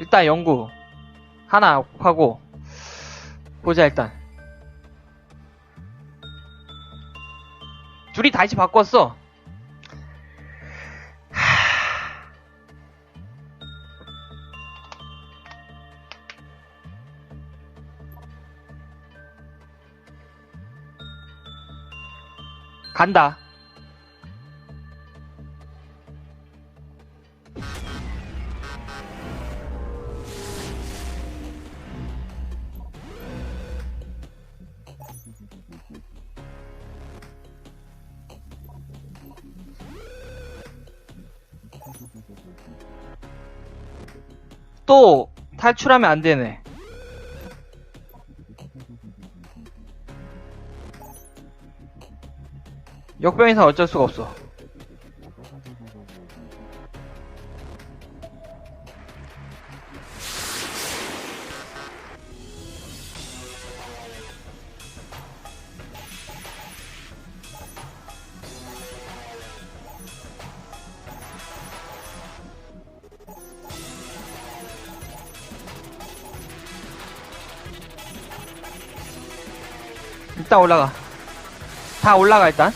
일단 연구 하나 하고 보자 일단. 둘이 다시 바꿨어. 하... 간다 또 탈출하면 안 되네. 역병에서 어쩔 수가 없어. 일단 올라가. 다 올라가, 일단.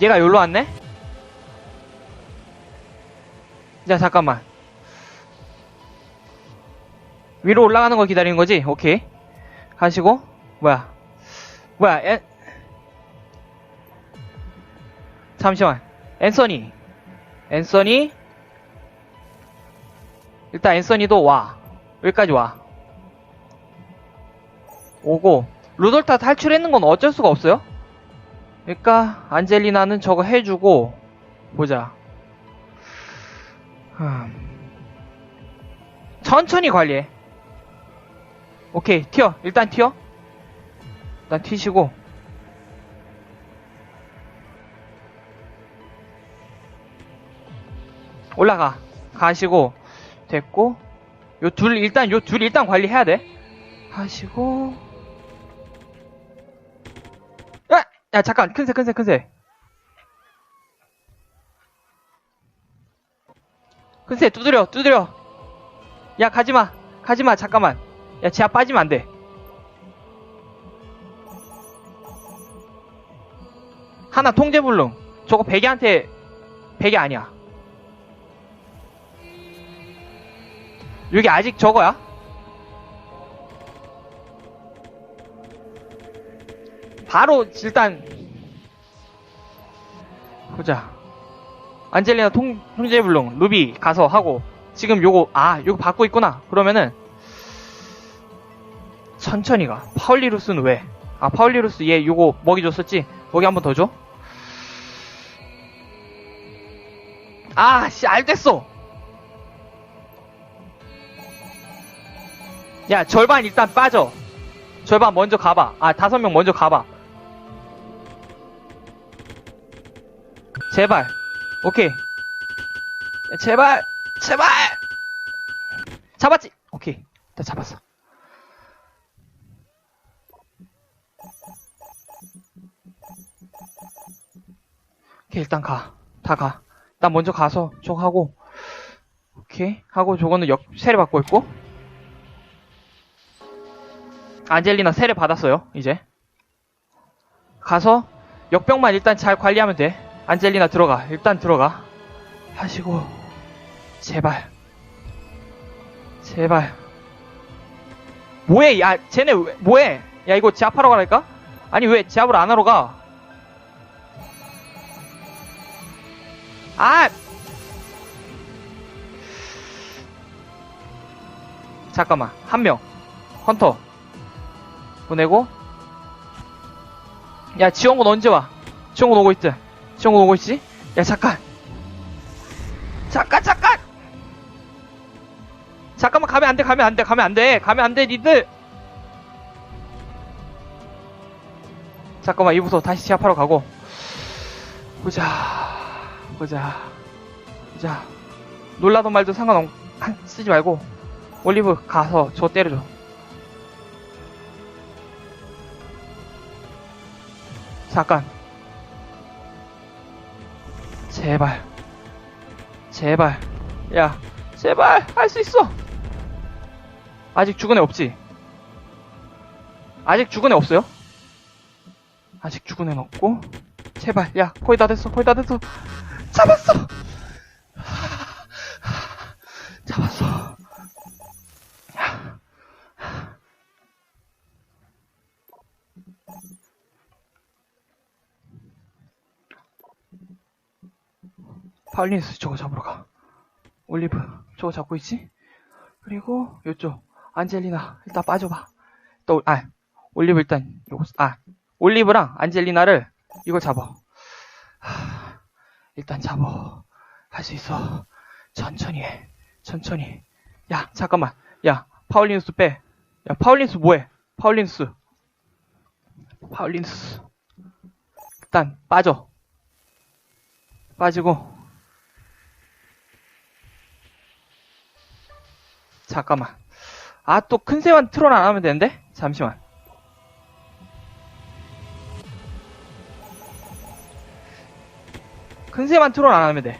얘가 여기로 왔네? 자, 잠깐만. 위로 올라가는 거 기다리는 거지? 오케이. 가시고, 뭐야. 뭐야, 엔, 잠시만. 앤서니. 앤서니? 일단 앤서니도 와. 여기까지 와. 오고. 루돌타 탈출했는 건 어쩔 수가 없어요? 그러니까 안젤리나는 저거 해주고 보자. 음. 천천히 관리해. 오케이 튀어. 일단 튀어. 일단 튀시고 올라가. 가시고 됐고 요 둘 일단 요 둘 일단 관리해야 돼. 하시고. 야, 야 잠깐. 큰새 큰새 큰새 큰새 두드려 두드려. 야 가지마. 가지마 잠깐만. 야 지하 빠지면 안돼. 하나 통제 불능. 저거 베개한테 베개 아니야 여기 아직 저거야? 바로 일단 보자 안젤리나 통, 통제불능 루비 가서 하고 지금 요거 아 요거 받고 있구나 그러면은 천천히 가 파울리루스는 왜? 아 파울리루스 얘 요거 먹이 줬었지? 먹이 한 번 더 줘? 아씨 알됐어 야, 절반 일단 빠져. 절반 먼저 가봐. 아, 다섯 명 먼저 가봐. 제발. 오케이. 야, 제발. 제발! 잡았지? 오케이. 다 잡았어. 오케이, 일단 가. 다 가. 나 먼저 가서 저거 하고. 오케이. 하고 저거는 역, 세례 받고 있고. 안젤리나 세례 받았어요, 이제. 가서 역병만 일단 잘 관리하면 돼. 안젤리나 들어가. 일단 들어가. 하시고 제발. 제발. 뭐해? 야, 쟤네 왜, 뭐해? 야, 이거 제압하러 가랄까? 아니, 왜 제압을 안 하러 가? 아! 잠깐만. 한 명. 헌터. 보내고. 야 지원군 언제 와? 지원군 오고 있지? 지원군 오고 있지? 야 잠깐. 잠깐 잠깐! 잠깐만 가면 안돼 가면 안돼 가면 안돼. 가면 안돼 니들! 잠깐만 이 부서 다시 시합하러 가고. 보자 보자 보자. 놀라던 말도 상관없 쓰지 말고. 올리브 가서 저 때려줘 잠깐. 제발. 제발. 야, 제발. 할 수 있어. 아직 죽은 애 없지? 아직 죽은 애 없어요? 아직 죽은 애는 없고. 제발. 야, 거의 다 됐어. 거의 다 됐어. 잡았어. 잡았어. 파울리누스 저거 잡으러 가. 올리브 저거 잡고 있지? 그리고 요쪽 안젤리나 일단 빠져봐. 또 아 올리브 일단 요거 아 올리브랑 안젤리나를 이거 잡아. 하, 일단 잡아. 할 수 있어. 천천히 해. 천천히. 야 잠깐만. 야 파울리누스 빼. 야 파울리누스 뭐해? 파울리누스. 파울리누스. 일단 빠져. 빠지고 잠깐만. 아, 또 큰 새만 트롤 안 하면 되는데? 잠시만. 큰 새만 트롤 안 하면 돼.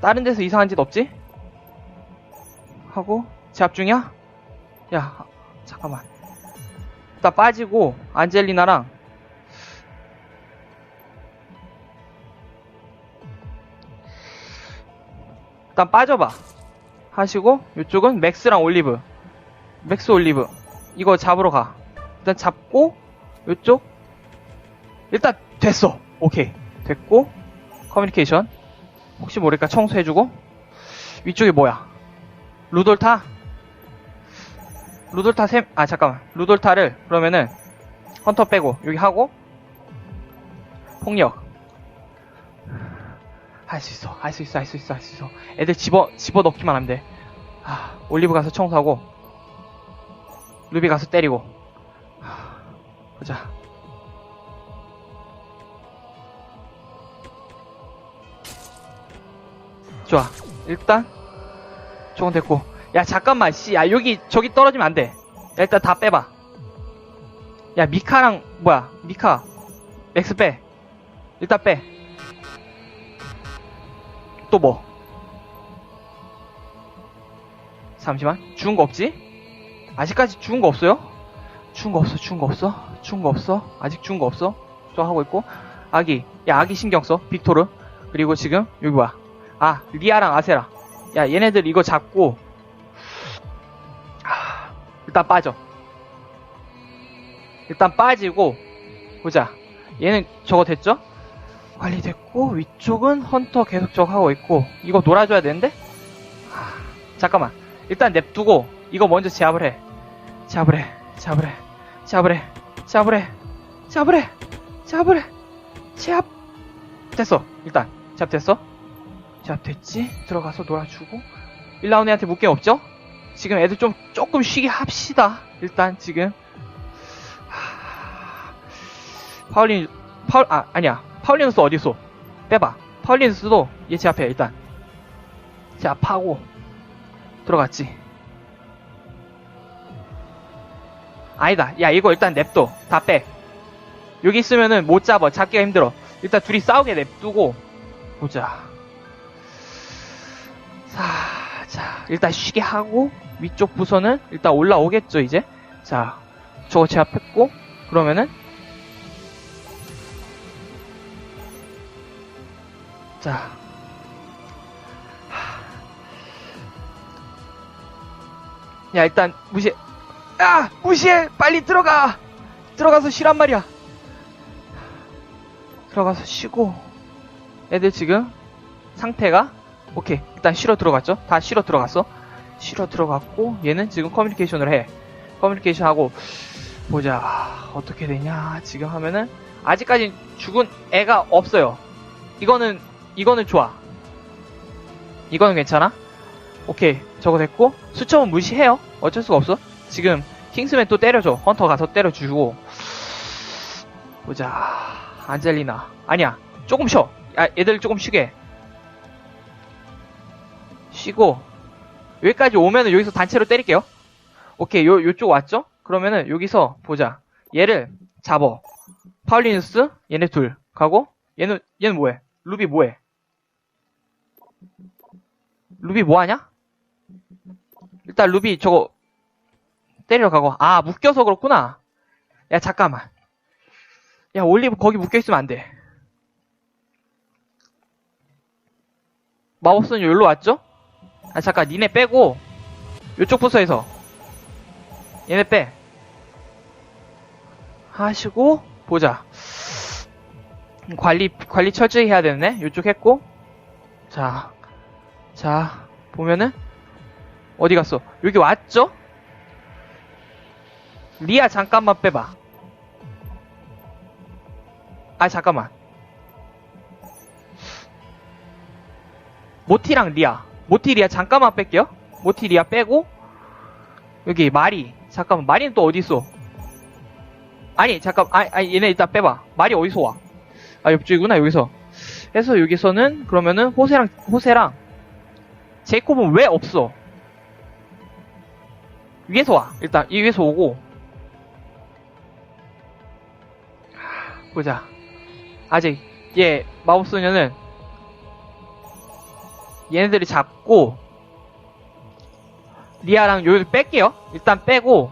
다른 데서 이상한 짓 없지? 하고, 제압 중이야? 야, 잠깐만. 일단 빠지고, 안젤리나랑, 일단 빠져봐. 하시고 이쪽은 맥스랑 올리브. 맥스 올리브. 이거 잡으러 가. 일단 잡고 이쪽. 일단 됐어. 오케이. 됐고 커뮤니케이션. 혹시 모르니까 청소해주고. 위쪽이 뭐야? 루돌타? 루돌타 셈, 아 잠깐만. 루돌타를 그러면은 헌터 빼고 여기 하고 폭력 할 수 있어, 할 수 있어, 할 수 있어, 할 수 있어. 애들 집어, 집어 넣기만 하면 돼. 아, 올리브 가서 청소하고, 루비 가서 때리고. 하, 보자. 좋아. 일단, 저건 됐고. 야, 잠깐만, 씨. 야, 여기, 저기 떨어지면 안 돼. 야, 일단 다 빼봐. 야, 미카랑, 뭐야, 미카. 맥스 빼. 일단 빼. 또 뭐? 잠시만. 죽은 거 없지? 아직까지 죽은 거 없어요? 죽은 거 없어, 죽은 거 없어? 죽은 거 없어? 아직 죽은 거 없어? 저 하고 있고. 아기. 야, 아기 신경 써. 빅토르. 그리고 지금, 여기 뭐야. 아, 리아랑 아세라. 야, 얘네들 이거 잡고. 아, 일단 빠져. 일단 빠지고. 보자. 얘는 저거 됐죠? 관리됐고 위쪽은 헌터 계속 저거 하고 있고 이거 놀아줘야 되는데? 하, 잠깐만. 일단 냅두고 이거 먼저 제압을 해. 제압을 해. 제압을 해. 제압을 해. 제압을 해. 제압을 해. 제압을 해. 제압. 됐어. 일단 제압 됐어? 제압 됐지? 들어가서 놀아주고. 1라운드 애한테 묶임 없죠? 지금 애들 좀 조금 쉬게 합시다. 일단 지금. 하, 파울린 파울 아 아니야 파울리누스 어디서? 빼봐. 파울리누스도 얘 제압해, 일단. 제압하고, 들어갔지. 아니다. 야, 이거 일단 냅둬. 다 빼. 여기 있으면은 못 잡아. 잡기가 힘들어. 일단 둘이 싸우게 냅두고, 보자. 자, 자, 일단 쉬게 하고, 위쪽 부서는 일단 올라오겠죠, 이제? 자, 저거 제압했고, 그러면은, 자. 야, 일단, 무시해. 야! 무시해! 빨리 들어가! 들어가서 쉬란 말이야. 들어가서 쉬고. 애들 지금, 상태가, 오케이. 일단 쉬러 들어갔죠? 다 쉬러 들어갔어. 쉬러 들어갔고, 얘는 지금 커뮤니케이션을 해. 커뮤니케이션 하고, 보자. 어떻게 되냐. 지금 하면은, 아직까지 죽은 애가 없어요. 이거는 이거는 좋아. 이거는 괜찮아? 오케이. 저거 됐고. 수첩은 무시해요. 어쩔 수가 없어. 지금 킹스맨 또 때려줘. 헌터 가서 때려주고. 보자. 안젤리나. 아니야. 조금 쉬어. 야, 얘들 조금 쉬게. 쉬고. 여기까지 오면은 여기서 단체로 때릴게요. 오케이. 요, 요쪽 왔죠? 그러면은 여기서 보자. 얘를 잡어. 파울리누스 얘네 둘 가고 얘는 얘는 뭐해? 루비 뭐해? 루비 뭐하냐? 일단 루비 저거 때리러 가고. 아 묶여서 그렇구나. 야 잠깐만. 야 올리브 거기 묶여있으면 안돼. 마법소는 여기로 왔죠? 아 잠깐. 니네 빼고 요쪽 부서에서. 얘네 빼. 하시고 보자. 관리 관리 철저히 해야 되네 요쪽 했고 자 자, 보면은, 어디 갔어? 여기 왔죠? 리아 잠깐만 빼봐. 아, 잠깐만. 모티랑 리아. 모티 리아 잠깐만 뺄게요. 모티 리아 빼고, 여기 마리. 잠깐만, 마리는 또 어디 있어? 아니, 잠깐, 아니, 아니, 얘네 일단 빼봐. 마리 어디서 와? 아, 옆쪽이구나, 여기서. 해서 여기서는, 그러면은, 호세랑, 호세랑, 제이콥은 왜 없어? 위에서 와. 일단 이 위에서 오고 보자. 아직 얘 마법소녀는 얘네들이 잡고 리아랑 요를 뺄게요. 일단 빼고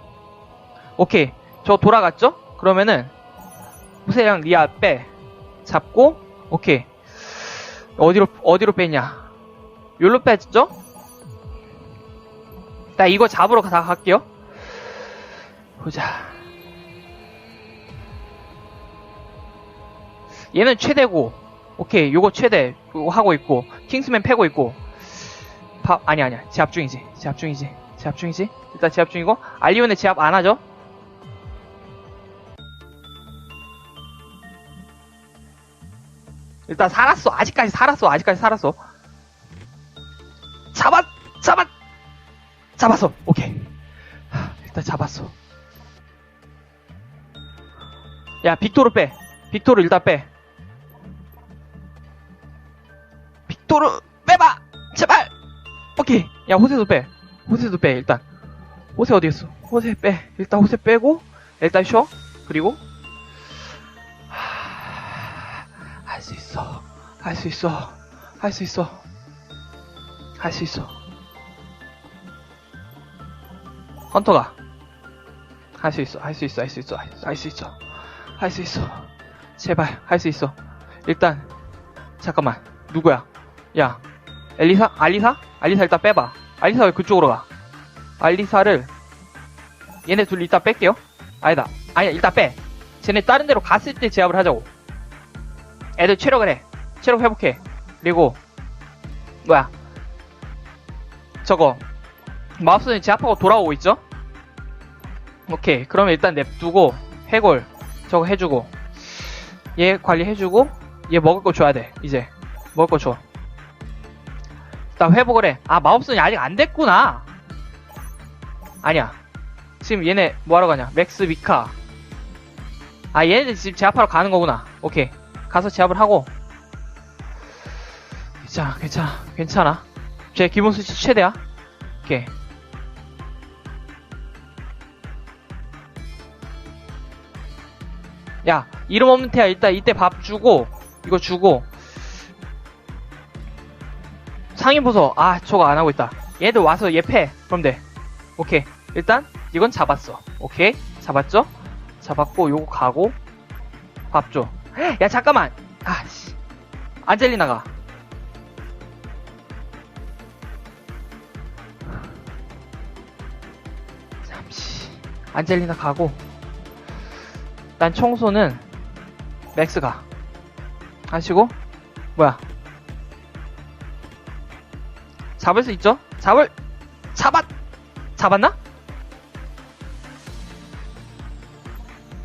오케이. 저 돌아갔죠? 그러면은 호세랑 리아 빼. 잡고 오케이. 어디로 어디로 빼냐? 요로 뺐죠? 나 이거 잡으러 다 갈게요. 보자. 얘는 최대고, 오케이, 요거 최대 요거 하고 있고, 킹스맨 패고 있고, 파, 아니 아니야, 제압 중이지, 제압 중이지, 제압 중이지. 일단 제압 중이고, 알리온의 제압 안 하죠? 일단 살았어, 아직까지 살았어, 아직까지 살았어. 잡았, 잡았, 잡았어. 오케이. 일단 잡았어. 야, 빅토르 빼. 빅토르 일단 빼. 빅토르 빼봐! 제발! 오케이. 야, 호세도 빼. 호세도 빼, 일단. 호세 어디 있어? 호세 빼. 일단 호세 빼고, 일단 쉬어. 그리고, 할 수 있어. 할 수 있어. 할 수 있어. 헌터가 할 수 있어, 할 수 있어, 할 수 있어, 할 수 있어, 할 수 있어. 제발 할 수 있어. 일단 잠깐만 누구야? 야 엘리사, 알리사, 알리사 일단 빼봐. 알리사 왜 그쪽으로 가? 알리사를 얘네 둘 일단 뺄게요. 아니다, 아니야 일단 빼. 쟤네 다른 데로 갔을 때 제압을 하자고. 애들 체력을 해. 체력 회복해. 그리고 뭐야? 저거 마우스는 제압하고 돌아오고 있죠? 오케이 그러면 일단 냅두고 해골 저거 해주고 얘 관리해주고 얘 먹을 거 줘야 돼 이제 먹을 거 줘. 일단 회복을 해. 아 마법선이 아직 안 됐구나. 아니야. 지금 얘네 뭐하러 가냐? 맥스 미카. 아 얘네들 지금 제압하러 가는 거구나. 오케이. 가서 제압을 하고. 자 괜찮아 괜찮아. 제 기본 수치 최대야. 오케이. 야, 이름 없는 태야 일단 이때 밥 주고, 이거 주고, 상인 보소. 아, 저거 안 하고 있다. 얘들 와서 얘 패. 그럼 돼. 오케이. 일단, 이건 잡았어. 오케이. 잡았죠? 잡았고, 요거 가고, 밥 줘. 야, 잠깐만! 아, 씨. 안젤리나가. 안젤리나 가고. 난 청소는 맥스가. 하시고, 뭐야. 잡을 수 있죠? 잡을, 잡았! 잡았나?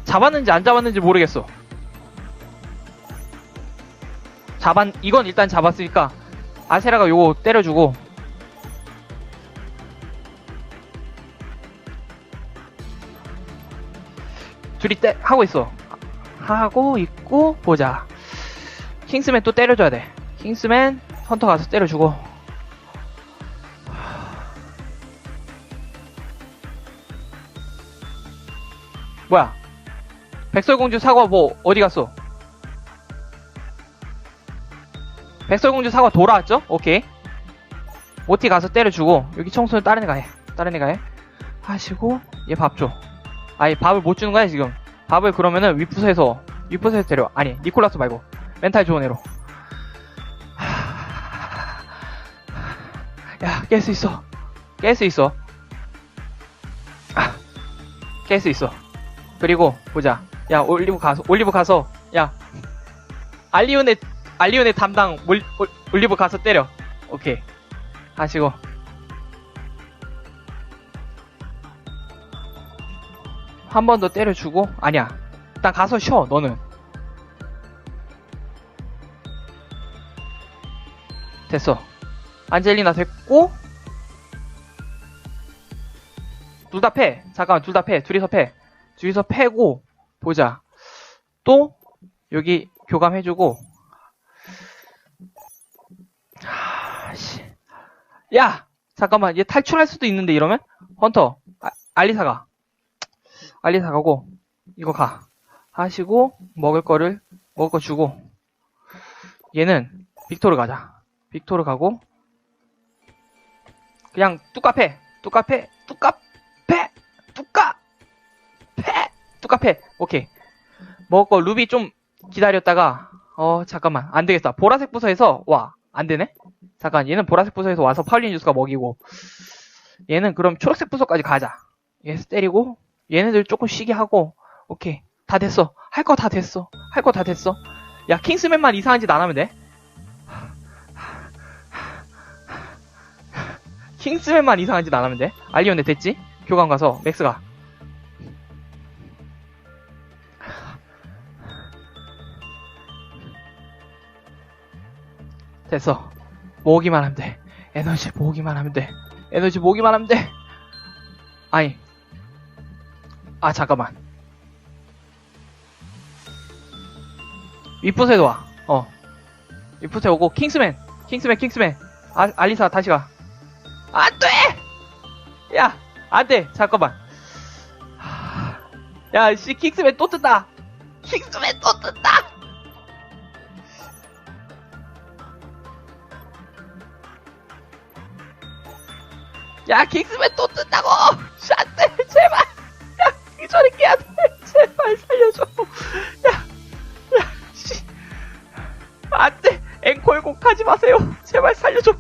잡았는지 안 잡았는지 모르겠어. 잡았, 이건 일단 잡았으니까, 아세라가 요거 때려주고, 둘이 때, 하고 있어. 하고 있고, 보자. 킹스맨 또 때려줘야 돼. 킹스맨, 헌터 가서 때려주고. 뭐야? 백설공주 사과 뭐 어디 갔어? 백설공주 사과 돌아왔죠? 오케이. 모티 가서 때려주고 여기 청소는 다른 애가 해. 다른 애가 해. 하시고 얘 밥 줘. 아니 밥을 못 주는 거야 지금. 밥을 그러면은 윗부서에서 윗부서에서 데려. 아니 니콜라스 말고 멘탈 좋은 애로. 야 깰 수 있어. 깰 수 있어. 깰 수 있어. 그리고 보자. 야 올리브 가서 올리브 가서 야 알리온의 알리온의 담당 올, 올, 올리브 가서 때려. 오케이. 하시고 한 번 더 때려주고 아니야. 일단 가서 쉬어. 너는 됐어. 안젤리나 됐고 둘 다 패. 잠깐만 둘 다 패. 둘이서 패. 둘이서 패고 보자. 또 여기 교감해주고 씨. 야! 잠깐만, 얘 탈출할 수도 있는데, 이러면? 헌터, 아, 알리사가. 알리사 가고, 이거 가. 하시고, 먹을 거를, 먹을 거 주고, 얘는, 빅토르 가자. 빅토르 가고, 그냥! 뚜까패! 뚜까패! 뚜까! 패! 뚜까패! 오케이. 먹을 거, 루비 좀 기다렸다가, 어, 잠깐만. 안 되겠다. 보라색 부서에서, 와, 안 되네? 잠깐, 얘는 보라색 부서에서 와서 파울린 주스가 먹이고, 얘는 그럼 초록색 부서까지 가자. 얘서 때리고, 얘네들 조금 쉬게 하고, 오케이. 다 됐어. 할 거 다 됐어. 할 거 다 됐어. 야, 킹스맨만 이상한 짓 안 하면 돼. 킹스맨만 이상한 짓 안 하면 돼. 알리온네 됐지? 교감 가서, 맥스가. 됐어. 모으기만 하면 돼. 에너지 모으기만 하면 돼. 에너지 모으기만 하면 돼. 아니. 아, 잠깐만. 윗부스에도 와. 어. 윗부스에 오고, 킹스맨. 킹스맨, 킹스맨. 아, 알리사, 다시 가. 안 돼! 야, 안 돼. 잠깐만. 하... 야, 씨, 킹스맨 또 뜬다! 킹스맨 또 뜬다! 야, 킹스맨 또 뜬다고! 안 돼, 제발! 야, 이 소리 깨야 돼! 제발 살려줘! 야, 야, 씨. 안 돼! 앵콜곡 하지 마세요! 제발 살려줘!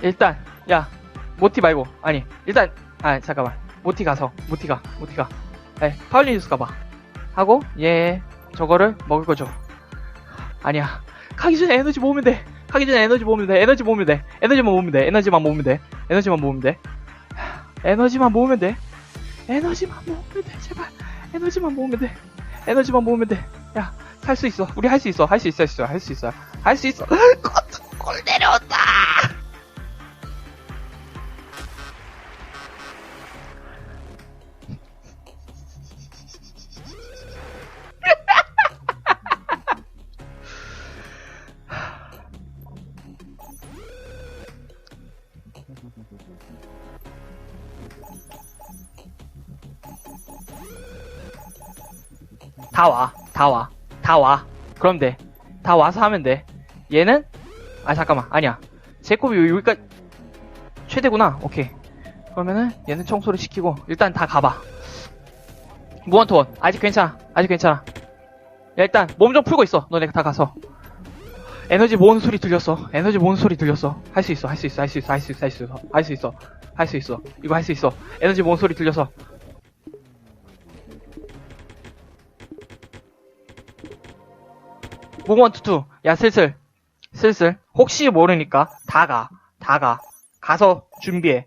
일단, 야, 모티 말고, 아니, 일단, 아, 잠깐만. 모티 가서, 모티 가, 모티 가. 에, 파울리뉴스 가봐. 하고, 얘, 저거를 먹을 거죠. 아니야. 가기 전에 에너지 모으면 돼. 가기 전에 에너지 모으면 돼. 에너지 모으면 돼. 에너지만 모으면 돼. 에너지만 모으면 돼. 에너지만 모으면 돼. 에너지만 모으면 돼. 에너지만 모으면 돼. 제발. 에너지만 모으면 돼. 에너지만 모으면 돼. 야, 살수 있어. 우리 할 수 있어. 할 수 있어. 할 수 있어. 할 수 있어. 할 수 있어. 골 내려온다. 다 와. 다 와. 다 와. 그럼 돼. 다 와서 하면 돼. 얘는? 아, 잠깐만. 아니야. 제콥이 여기까지, 최대구나. 오케이. 그러면은, 얘는 청소를 시키고, 일단 다 가봐. 무한토원. 아직 괜찮아. 아직 괜찮아. 야, 일단, 몸 좀 풀고 있어. 너네 다 가서. 에너지 모으는 소리 들렸어. 에너지 모으는 소리 들렸어. 할 수 있어. 할 수 있어. 할 수 있어. 할 수 있어. 할 수 있어. 할 수 있어. 할 수 있어. 이거 할 수 있어. 에너지 모으는 소리 들려서. 모먼 투투. 야, 슬슬. 슬슬. 혹시 모르니까 다 가. 다 가. 가서 준비해.